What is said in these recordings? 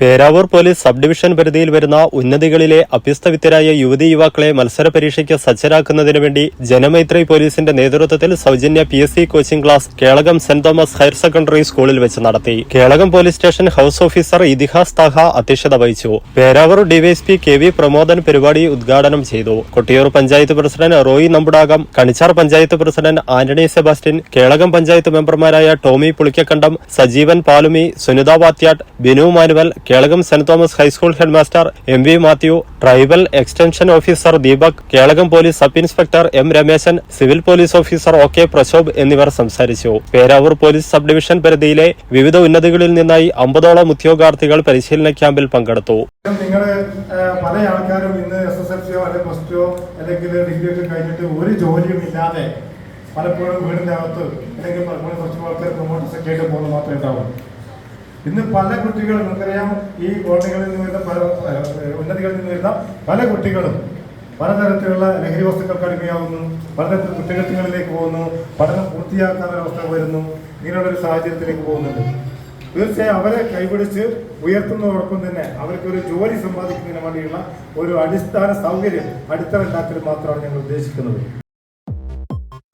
Peravoor police sub division പരിധിയിൽ വരുന്ന ഉന്നതികളിലെ അഭ്യസ്തവിദ്യരായ യുവതി യുവാക്കളെ മത്സര പരീക്ഷയ്ക്ക് സജ്ജരാക്കുന്നതിനു വേണ്ടി ജനമൈത്രി പോലീസിന്റെ നേതൃത്വത്തിൽ സൗജന്യ P S C coaching class Kelakam saint Thomas higher secondary സ്കൂളിൽ വെച്ച് നടത്തി. Kelakam police station house officer Ithihas Thaha അധ്യക്ഷത വഹിച്ചു. Peravoor DYSP K V Pramodan പരിപാടി ഉദ്ഘാടനം ചെയ്തു. Kottiyoor panchayat president Roy Namputakam Kanichar panchayat president Antony Sebastian Kelakam panchayat മെമ്പർമാരായ Tomy Pulikkakandam Sajeevan Palumi Sunitha Vathyatt Binu manual Kelakam saint Thomas high school headmaster M V Mathew tribal extension officer Deepak Kelakam police sub inspector M Ramesan civil police officer O K Prashobh എന്നിവർ സംസാരിച്ചു. Peravoor police sub division പരിധിയിലെ വിവിധ ഉന്നതികളിൽ നിന്നായി അമ്പതോളം ഉദ്യോഗാർത്ഥികൾ പരിശീലന ക്യാമ്പിൽ പങ്കെടുത്തു. നിങ്ങൾ പല ആൾക്കാരും ഇന്ന് എസ് എസ് എൽ സിയോ അല്ലെങ്കിൽ പ്ലസ് ടുയോ അല്ലെങ്കിൽ ഡിഗ്രി ഒക്കെ കഴിഞ്ഞിട്ട് ഒരു ജോലിയും ഇല്ലാതെ പലപ്പോഴും വീടിന്റെ അകത്ത് അല്ലെങ്കിൽ പലപ്പോഴും കുറച്ച് ആൾക്കാർ പ്രൊമോട്ടേഴ്സൊക്കെ ആയിട്ട് പോകുന്നത് മാത്രമേ ഉണ്ടാവും ഇന്ന് പല കുട്ടികളും നമുക്കറിയാം ഈ കോളനികളിൽ നിന്ന് വരുന്ന പല ഉന്നതികളിൽ നിന്ന് വരുന്ന പല കുട്ടികളും പലതരത്തിലുള്ള ലഹരി വസ്തുക്കൾക്ക് അടിമയാവുന്നു പലതരത്തിൽ കുറ്റകൃത്യങ്ങളിലേക്ക് പോകുന്നു പഠനം പൂർത്തിയാക്കാത്ത അവസ്ഥ വരുന്നു ഇങ്ങനെയുള്ള ഒരു സാഹചര്യത്തിലേക്ക് പോകുന്നുണ്ട്. തീർച്ചയായും അവരെ കൈപിടിച്ച് ഉയർത്തുന്നതോടൊപ്പം തന്നെ അവർക്ക് ഒരു ജോലി സമ്പാദിക്കുന്നതിന് വേണ്ടിയുള്ള ഒരു അടിസ്ഥാന സൗകര്യം അടിത്തറ ഉണ്ടാക്കൽ മാത്രമാണ് ഞങ്ങൾ ഉദ്ദേശിക്കുന്നത്.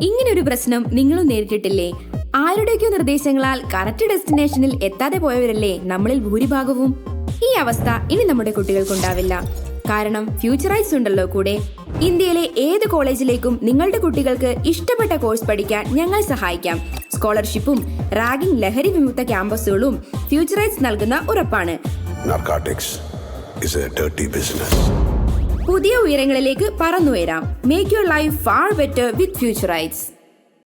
ഇങ്ങനൊരു പ്രശ്നം നിങ്ങളും നേരിട്ടിട്ടില്ലേ? ആരുടെയൊക്കെയോ നിർദ്ദേശങ്ങളാൽ കറക്റ്റ് ഡെസ്റ്റിനേഷനിൽ എത്താതെ പോയവരല്ലേ നമ്മളിൽ ഭൂരിഭാഗവും? ഈ അവസ്ഥ ഇനി നമ്മുടെ കുട്ടികൾക്കുണ്ടാവില്ല. കാരണം ഫ്യൂച്ചറൈസ് ഉണ്ടല്ലോ കൂടെ. ഇന്ത്യയിലെ ഏത് കോളേജിലേക്കും നിങ്ങളുടെ കുട്ടികൾക്ക് ഇഷ്ടപ്പെട്ട കോഴ്സ് പഠിക്കാൻ ഞങ്ങൾ സഹായിക്കാം. സ്കോളർഷിപ്പും റാഗിംഗ് ലഹരി വിമുക്ത ക്യാമ്പസുകളും ഫ്യൂച്ചറൈസ് നൽകുന്ന ഉറപ്പാണ്. Narcotics is a dirty business. പുതിയ ഉയരങ്ങളിലേക്ക് പറന്നുയരാം. Make your life far better with Futurise